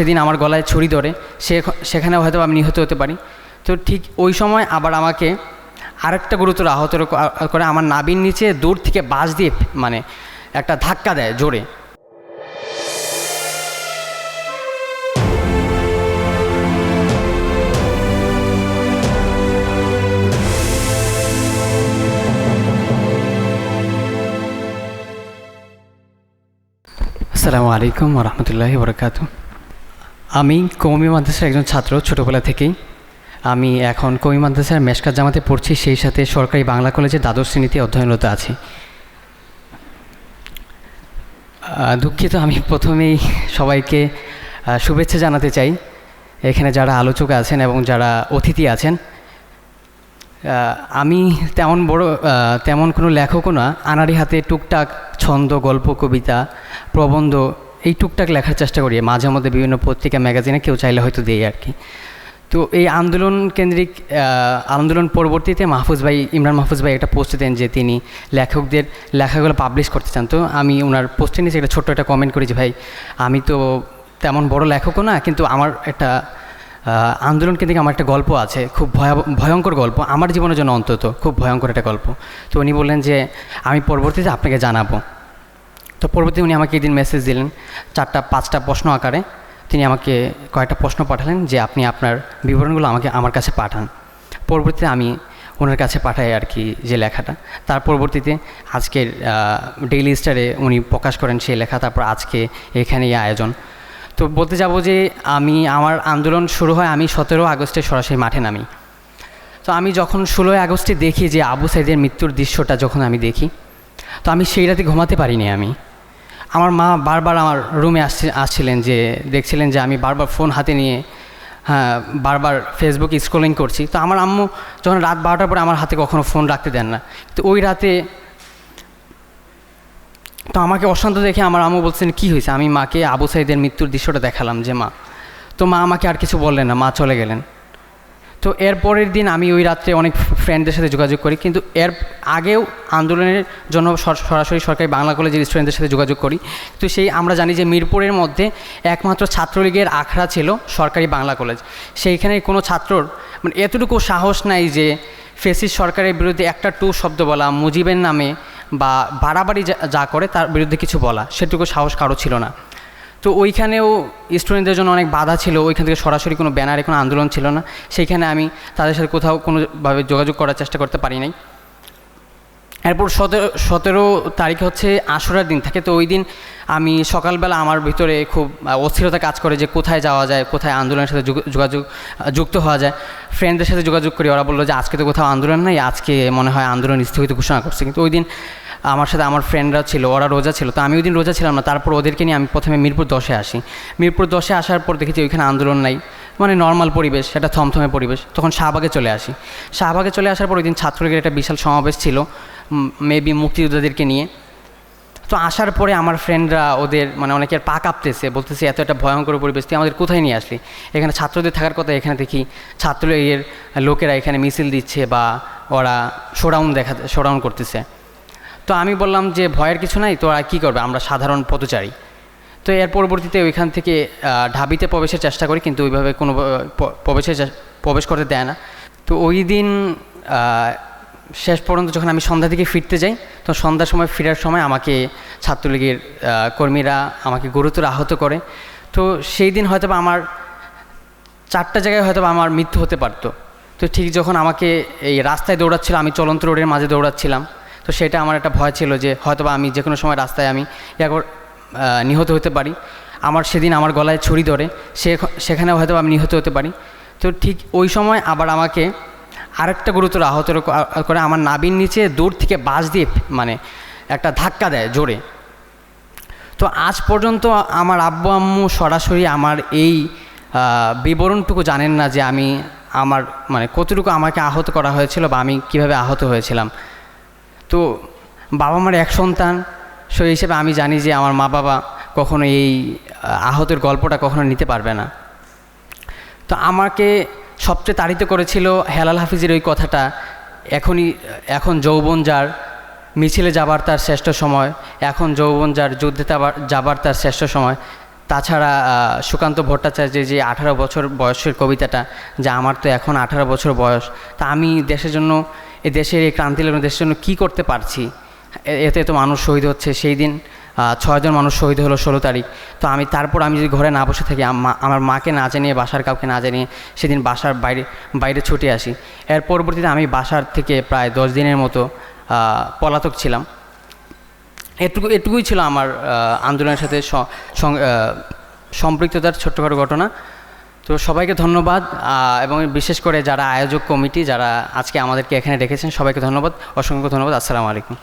সেদিন আমার গলায় ছুরি ধরে, সে সেখানে হয়তো আমি নিহত হতে পারি। তো ঠিক ওই সময় আবার আমাকে আরেকটা গুরুতর আহত করে আমার নাবির নিচে দূর থেকে বাস দিয়ে মানে একটা ধাক্কা দেয় জোরে। আসসালামু আলাইকুম রহমতুল্লাহি বরকাত আমি কৌমি মাদ্রাসার একজন ছাত্র ছোটোবেলা থেকেই। আমি এখন কৌমি মাদ্রাসার মেশকাত জামাতে পড়ছি, সেই সাথে সরকারি বাংলা কলেজের দ্বাদশ শ্রেণীতে অধ্যয়নরত আছি। দুঃখিত, আমি প্রথমেই সবাইকে শুভেচ্ছা জানাতে চাই। এখানে যারা আলোচক আছেন এবং যারা অতিথি আছেন আমি তেমন বড় তেমন কোনো লেখকও না। আনাড়ি হাতে টুকটাক ছন্দ, গল্প, কবিতা, প্রবন্ধ এই টুকটাক লেখার চেষ্টা করি, মাঝে মধ্যে বিভিন্ন পত্রিকা, ম্যাগাজিনে কেউ চাইলে হয়তো দেই আর কি। তো এই আন্দোলন কেন্দ্রিক আন্দোলন পরবর্তীতে মাহফুজ ভাই, ইমরান মাহফুজ ভাই একটা পোস্ট দেন যে তিনি লেখকদের লেখাগুলো পাবলিশ করতে চান। তো আমি ওনার পোস্টে নিচে একটা ছোট্ট একটা কমেন্ট করি যে, ভাই, আমি তো তেমন বড় লেখকও না, কিন্তু আমার একটা আন্দোলন কেন্দ্রিক আমার একটা গল্প আছে, খুব ভয়ঙ্কর গল্প, আমার জীবনের জন্য অন্তত খুব ভয়ঙ্কর একটা গল্প। তো উনি বললেন যে, আমি পরবর্তীতে আপনাকে জানাব। তো পরবর্তী উনি আমাকে একদিন মেসেজ দিলেন চারটা, পাঁচটা প্রশ্ন আকারে। তিনি আমাকে কয়েকটা প্রশ্ন পাঠালেন যে আপনি আপনার বিবরণগুলো আমাকে, আমার কাছে পাঠান। পরবর্তীতে আমি ওনার কাছে পাঠাই আর কি যে লেখাটা। তার পরবর্তীতে আজকের ডেইলি স্টারে উনি প্রকাশ করেন সেই লেখা, তারপর আজকে এখানে এই আয়োজন। তো বলতে যাব যে আমি, আমার আন্দোলন শুরু হয় আমি সতেরো আগস্টে সরাসরি মাঠে নামি। তো আমি যখন ষোলোই আগস্টে দেখি যে আবু সাইদের মৃত্যুর দৃশ্যটা যখন আমি দেখি, তো আমি সেই রাতে ঘুমাতে পারিনি আমি। আমার মা বারবার আমার রুমে আসছে, আসছিলেন যে দেখছিলেন যে আমি বারবার ফোন হাতে নিয়ে হ্যাঁ বারবার ফেসবুক স্ক্রলিং করছি। তো আমার আম্মু যখন রাত বারোটার পরে আমার হাতে কখনো ফোন রাখতে দেন না। তো ওই রাতে তো আমাকে অশান্ত দেখে আমার আম্মু বলছেন, কী হয়েছে? আমি মাকে আবু সাইদের মৃত্যুর দৃশ্যটা দেখালাম যে, মা, তো মা আমাকে আর কিছু বললেন না, মা চলে গেলেন। তো এর পরের দিন আমি ওই রাত্রে অনেক ফ্রেন্ডদের সাথে যোগাযোগ করি। কিন্তু এর আগেও আন্দোলনের জন্য সর- সরাসরি সরকারি বাংলা কলেজের স্টুডেন্টদের সাথে যোগাযোগ করি। তো সেই আমরা জানি যে মিরপুরের মধ্যে একমাত্র ছাত্রলীগের আখড়া ছিল সরকারি বাংলা কলেজ সেইখানে কোনো ছাত্রর মানে এতটুকু সাহস নাই যে ফেসিস সরকারের বিরুদ্ধে একটা টু শব্দ বলা, মুজিবের নামে বা বাড়াবাড়ি যা- যা করে তার বিরুদ্ধে কিছু বলা, সেটুকু সাহস কারও ছিল না। তো ওইখানেও স্টুডেন্টদের জন্য অনেক বাধা ছিল। ওইখান থেকে সরাসরি কোনো ব্যানারে কোনো আন্দোলন ছিল না। সেইখানে আমি তাদের সাথে কোথাও কোনোভাবে যোগাযোগ করার চেষ্টা করতে পারি নাই। এরপর সতেরো সতেরো তারিখ হচ্ছে আশুরার দিন থাকে। তো ওই দিন আমি সকালবেলা আমার ভিতরে খুব অস্থিরতা কাজ করে যে কোথায় যাওয়া যায়, কোথায় আন্দোলনের সাথে যোগ- যোগাযোগ যুক্ত হওয়া যায়। ফ্রেন্ডদের সাথে যোগাযোগ করি। ওরা বলল যে, আজকে তো কোথাও আন্দোলন নাই, আজকে মনে হয় আন্দোলন স্থগিত ঘোষণা করছে। কিন্তু ওই দিন আমার সাথে আমার ফ্রেন্ডরা ছিল, ওরা রোজা ছিল, তো আমি ওই দিন রোজা ছিলাম না, তারপর ওদেরকে নিয়ে আমি প্রথমে মিরপুর দশে আসি। মিরপুর দশে আসার পর দেখেছি ওইখানে আন্দোলন নাই মানে নর্মাল পরিবেশ, একটা থমথমে পরিবেশ, তখন শাহবাগে চলে আসি। শাহবাগে চলে আসার পর ওই দিন ছাত্রলীগের একটা বিশাল সমাবেশ ছিল মেবি মুক্তিযোদ্ধাদেরকে নিয়ে। তো আসার পরে আমার ফ্রেন্ডরা ওদের মানে অনেকের পা কাঁপতেছে, বলতেছে, এত একটা ভয়ঙ্কর পরিবেশ, তুই আমাদের কোথায় নিয়ে আসলি? এখানে ছাত্রদের থাকার কথা এখানে দেখি, ছাত্রলীগের লোকেরা এখানে মিছিল দিচ্ছে বা ওরা শোডাউন দেখা শোডাউন করতেছে। তো আমি বললাম যে ভয়ের কিছু নাই, তো আর কী করবে? আমরা সাধারণ পথচারী তো এর পরবর্তীতে ওইখান থেকে ঢাবিতে প্রবেশের চেষ্টা করি, কিন্তু ওইভাবে কোনো প্রবেশের প্রবেশ করতে দেয় না। তো ওই দিন শেষ পর্যন্ত যখন আমি সন্ধ্যা থেকে ফিরতে যাই, তো সন্ধ্যার সময়, ফেরার সময় আমাকে ছাত্রলীগের কর্মীরা আমাকে গুরুতর আহত করে। তো সেই দিন হয়তো আমার চারটা জায়গায় হয়তো আমার মৃত্যু হতে পারতো। তো ঠিক যখন আমাকে এই রাস্তায় দৌড়াচ্ছিল, আমি চলন্ত রোডের মাঝে দৌড়াচ্ছিলাম। তো সেটা আমার একটা ভয় ছিল যে হয়তো আমি যে কোনো সময় রাস্তায় আমি একবার নিহত হতে পারি। আমার সেদিন আমার গলায় ছুরি ধরে, সে সেখানেও হয়তো আমি নিহত হতে পারি। তো ঠিক ওই সময় আবার আমাকে আরেকটা গুরুতর আহত করে আমার নাবির নিচে দূর থেকে বাস দিয়ে মানে একটা ধাক্কা দেয় জোরে। তো আজ পর্যন্ত আমার আব্বু আম্মু সরাসরি আমার এই বিবরণটুকু জানেন না যে আমি আমার মানে কতটুকু আমাকে আহত করা হয়েছিল বা আমি কীভাবে আহত হয়েছিলাম। তো বাবা মার এক সন্তান, সেই হিসেবে আমি জানি যে আমার মা বাবা কখনো এই আহতের গল্পটা কখনো নিতে পারবে না। তো আমাকে সবচেয়ে তাড়িত করেছিল হেলাল হাফিজের ওই কথাটা, এখনই, এখন যৌবন যার, মিছিলে যাবার তার শ্রেষ্ঠ সময়, এখন যৌবন যার, যুদ্ধে যাবার তার শ্রেষ্ঠ সময়। তাছাড়া সুকান্ত ভট্টাচার্যের যে আঠারো বছর বয়সের কবিতাটা, যা আমার তো এখন আঠারো বছর বয়স, তা আমি দেশের জন্য এই দেশের এই ক্রান্তি দেশের জন্য কী করতে পারছি? এতে তো মানুষ শহীদ হচ্ছে। সেই দিন ছয়জন মানুষ শহীদ হলো ষোলো তারিখ। তো আমি, তারপর আমি যদি ঘরে না বসে থাকি আমার মাকে না জানিয়ে, বাসার কাউকে না জানিয়ে সেদিন বাসার বাইরে বাইরে ছুটে আসি। এর পরবর্তীতে আমি বাসার থেকে প্রায় দশ দিনের মতো পলাতক ছিলাম। এটুকু, এটুকুই ছিল আমার আন্দোলনের সাথে সম্পৃক্ততার ছোট্টখাটো ঘটনা। তো সবাইকে ধন্যবাদ এবং বিশেষ করে যারা আয়োজক কমিটি, যারা আজকে আমাদেরকে এখানে রেখেছেন, সবাইকে ধন্যবাদ, অসংখ্য ধন্যবাদ, আসসালামু আলাইকুম।